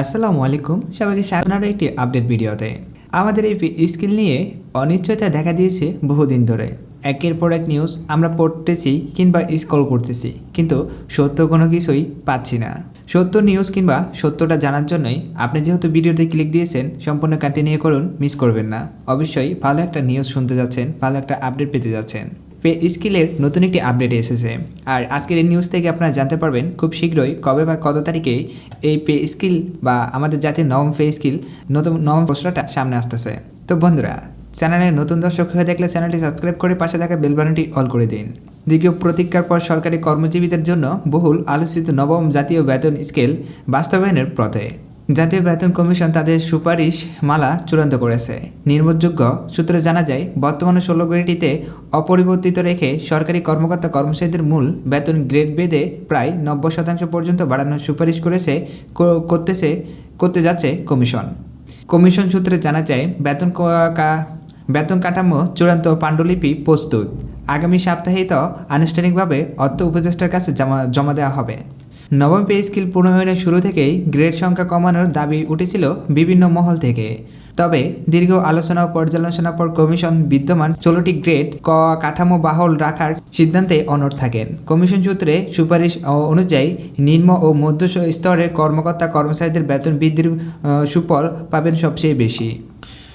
আসসালামু আলাইকুম। সবাইকে স্বাগত একটি আপডেট ভিডিওতে। আমাদের এই স্কিল নিয়ে অনিশ্চয়তা দেখা দিয়েছে বহুদিন ধরে। একের পর এক নিউজ আমরা পড়তেছি কিংবা স্কল করতেছি, কিন্তু সত্য কোনো কিছুই পাচ্ছি না। সত্য নিউজ কিংবা সত্যটা জানার জন্যই আপনি যেহেতু ভিডিওতে ক্লিক দিয়েছেন, সম্পূর্ণ কন্টিনিউ করুন মিস করবেন না। অবশ্যই ভালো একটা নিউজ শুনতে যাচ্ছেন, ভালো একটা আপডেট পেতে যাচ্ছেন। পে স্কিলের নতুন একটি আপডেট এসেছে। আর আজকের এই নিউজ থেকে আপনারা জানতে পারবেন খুব শীঘ্রই কবে বা কত তারিখে এই পে স্কিল বা আমাদের জাতীয় নবম পে স্কিল নতুন নবম প্রশ্নটা সামনে আসতেছে। তো বন্ধুরা, চ্যানেলে নতুন দর্শক হয়ে দেখলে চ্যানেলটি সাবস্ক্রাইব করে পাশে থাকা বেল বাটনটি অল করে দিন। দ্বিতীয় প্রতীক্ষার পর সরকারি কর্মজীবীদের জন্য বহুল আলোচিত নবম জাতীয় বেতন স্কেল বাস্তবায়নের পথে। জাতীয় বেতন কমিশন তাদের সুপারিশ মালা চূড়ান্ত করেছে। নির্ভরযোগ্য সূত্রে জানা যায়, বর্তমানে ষোলো গ্রেডটিতে অপরিবর্তিত রেখে সরকারি কর্মকর্তা কর্মচারীদের মূল বেতন গ্রেড বেঁধে প্রায় নব্বই শতাংশ পর্যন্ত বাড়ানোর সুপারিশ করেছে করতেছে, করতে যাচ্ছে কমিশন। কমিশন সূত্রে জানা যায়, বেতন বেতন কাঠামো চূড়ান্ত পাণ্ডুলিপি প্রস্তুত। আগামী সপ্তাহেই তো আনুষ্ঠানিকভাবে অর্থ উপদেষ্টার কাছে জমা জমা দেওয়া হবে। নবম পে স্কিল প্রণয়নের শুরু থেকেই গ্রেড সংখ্যা কমানোর দাবি উঠেছিল বিভিন্ন মহল থেকে। তবে দীর্ঘ আলোচনা ও পর্যালোচনার পর কমিশন বিদ্যমান ষোলোটি গ্রেড ক কাঠামো বাহল রাখার সিদ্ধান্তে অনড় থাকেন। কমিশন সূত্রে সুপারিশ অনুযায়ী নিম্ন ও মধ্য স্তরের কর্মকর্তা কর্মচারীদের বেতন বৃদ্ধির সুফল পাবেন সবচেয়ে বেশি।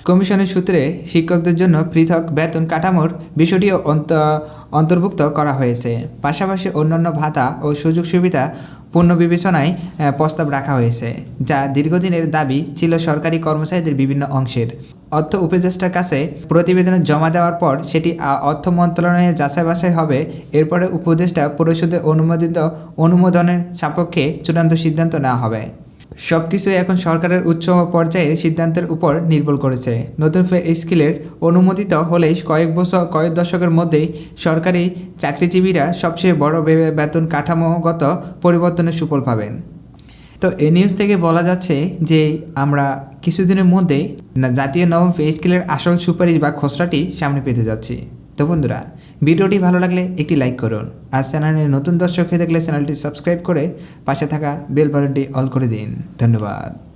কমিশনের সূত্রে শিক্ষকদের জন্য পৃথক বেতন কাঠামোর বিষয়টিও অন্ত- অন্তর্ভুক্ত করা হয়েছে। পাশাপাশি অন্যান্য ভাতা ও সুযোগ সুবিধা পুনর্বিবেচনায় বিবেচনায় প্রস্তাব রাখা হয়েছে, যা দীর্ঘদিনের দাবি ছিল সরকারি কর্মচারীদের বিভিন্ন অংশের। অর্থ উপদেষ্টার কাছে প্রতিবেদন জমা দেওয়ার পর সেটি অর্থ মন্ত্রণালয়ে যাচাই বাছাই হবে। এরপরে উপদেষ্টা পরিষদে অনুমোদিত অনুমোদনের সাপেক্ষে চূড়ান্ত সিদ্ধান্ত নেওয়া হবে। সবকিছু এখন সরকারের উচ্চ পর্যায়ের সিদ্ধান্তের উপর নির্ভর করেছে। নতুন পে স্কিলের অনুমোদিত হলেই কয়েক বছর, কয়েক দশকের মধ্যেই সরকারি চাকরিজীবীরা সবচেয়ে বড় বেতন কাঠামোগত পরিবর্তনের সুফল পাবেন। তো এই নিউজ থেকে বলা যাচ্ছে যে, আমরা কিছুদিনের মধ্যেই জাতীয় নবম পে স্কেলের আসল সুপারিশ বা খসড়াটি সামনে পেতে যাচ্ছি। তো বন্ধুরা ভিডিওটি ভালো লাগলে একটি লাইক করুন আর চ্যানেলে নতুন দর্শক হয়ে দেখলে চ্যানেলটি সাবস্ক্রাইব করে পাশে থাকা বেল বাটনটি অল করে দিন। ধন্যবাদ।